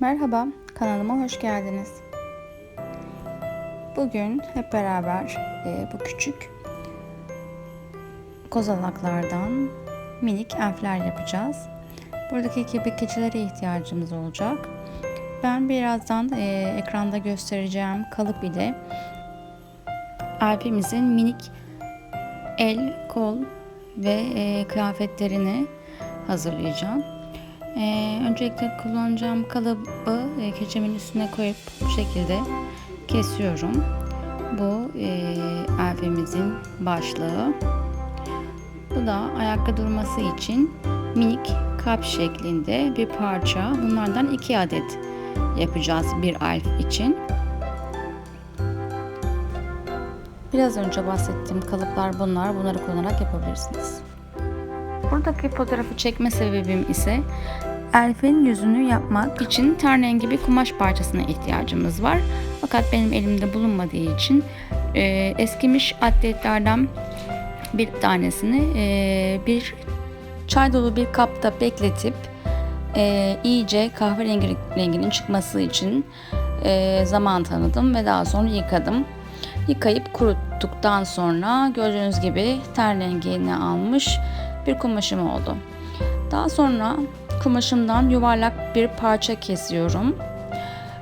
Merhaba, kanalıma hoş geldiniz. Bugün hep beraber e, bu küçük kozalaklardan minik elfler yapacağız. Buradaki gibi keçilere ihtiyacımız olacak. Ben birazdan e, ekranda göstereceğim kalıp ile elfimizin minik el, kol ve e, kıyafetlerini hazırlayacağım. Ee, öncelikle kullanacağım kalıbı e, keçemin üstüne koyup bu şekilde kesiyorum. Bu e, elfimizin başlığı. Bu da ayakta durması için minik kalp şeklinde bir parça. Bunlardan iki adet yapacağız bir elf için. Biraz önce bahsettiğim kalıplar bunlar. Bunları kullanarak yapabilirsiniz. Buradaki fotoğrafı çekme sebebim ise elfin yüzünü yapmak için ten rengi bir kumaş parçasına ihtiyacımız var. Fakat benim elimde bulunmadığı için e, eskimiş atletlerden bir tanesini e, bir çay dolu bir kapta bekletip e, iyice kahverengi renginin çıkması için e, zaman tanıdım ve daha sonra yıkadım. Yıkayıp kuruttuktan sonra gördüğünüz gibi ten rengini almış bir kumaşım oldu. Daha sonra kumaşımdan yuvarlak bir parça kesiyorum.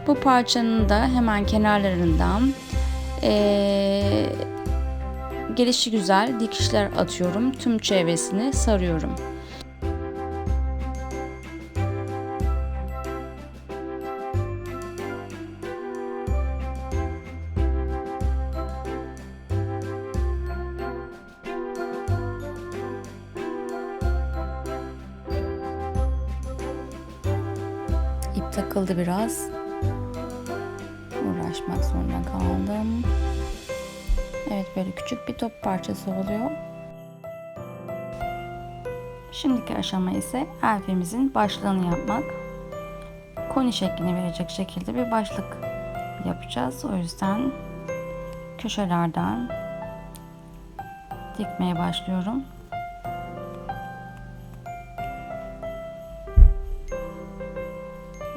Bu parçanın da hemen kenarlarından ee, gelişi dikişler atıyorum. Tüm çevresini sarıyorum. Takıldı biraz. Uğraşmak zorunda kaldım. Evet böyle küçük bir top parçası oluyor. Şimdiki aşama ise elfimizin başlığını yapmak. Koni şeklini verecek şekilde bir başlık yapacağız. O yüzden köşelerden dikmeye başlıyorum.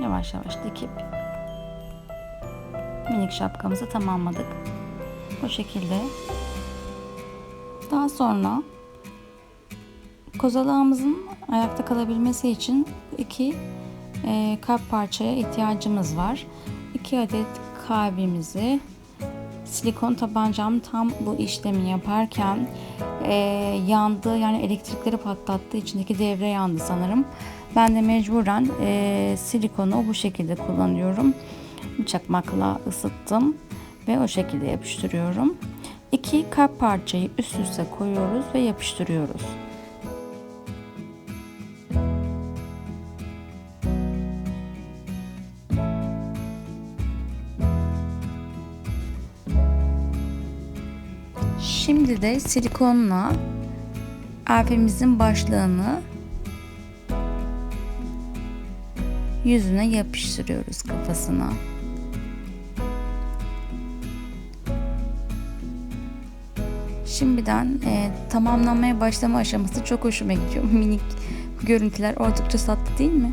Yavaş yavaş dikip minik şapkamızı tamamladık. Bu şekilde. Daha sonra kozalağımızın ayakta kalabilmesi için iki e, kalp parçaya ihtiyacımız var. İki adet kalbimizi silikon tabancam tam bu işlemi yaparken e, yandı yani elektrikleri patlattı içindeki devre yandı sanırım. Ben de mecburen e, silikonu bu şekilde kullanıyorum. Çakmakla ısıttım ve o şekilde yapıştırıyorum. İki kalp parçayı üst üste koyuyoruz ve yapıştırıyoruz. Şimdi de silikonla elfimizin başlığını yüzüne yapıştırıyoruz kafasına. Şimdiden e, tamamlanmaya başlama aşaması çok hoşuma gidiyor. Minik görüntüler oldukça tatlı değil mi?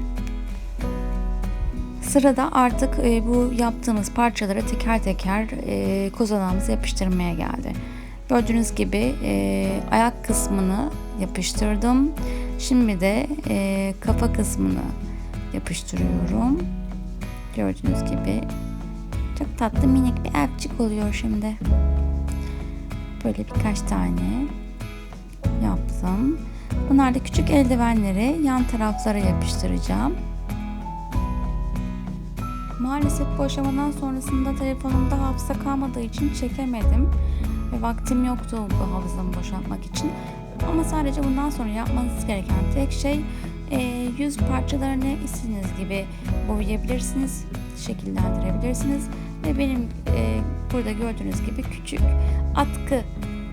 Sırada artık e, bu yaptığımız parçaları teker teker e, kozalağımıza yapıştırmaya geldi. Gördüğünüz gibi e, ayak kısmını yapıştırdım. Şimdi de e, kafa kısmını yapıştırıyorum. Gördüğünüz gibi çok tatlı minik bir elfçik oluyor şimdi. Böyle birkaç tane yaptım. Bunlar da küçük eldivenleri yan taraflara yapıştıracağım. Maalesef bu aşamadan sonrasında telefonumda hafıza kalmadığı için çekemedim. Ve vaktim yoktu bu hafızamı boşaltmak için. Ama sadece bundan sonra yapmanız gereken tek şey e, yüz parçalarını istediğiniz gibi boyayabilirsiniz, şekillendirebilirsiniz. Ve benim e, burada gördüğünüz gibi küçük atkı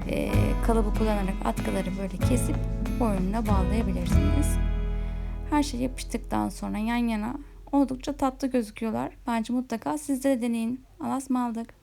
e, kalıbı kullanarak atkıları böyle kesip boynuna bağlayabilirsiniz. Her şey yapıştıktan sonra yan yana oldukça tatlı gözüküyorlar. Bence mutlaka siz de deneyin. Alas mı aldık?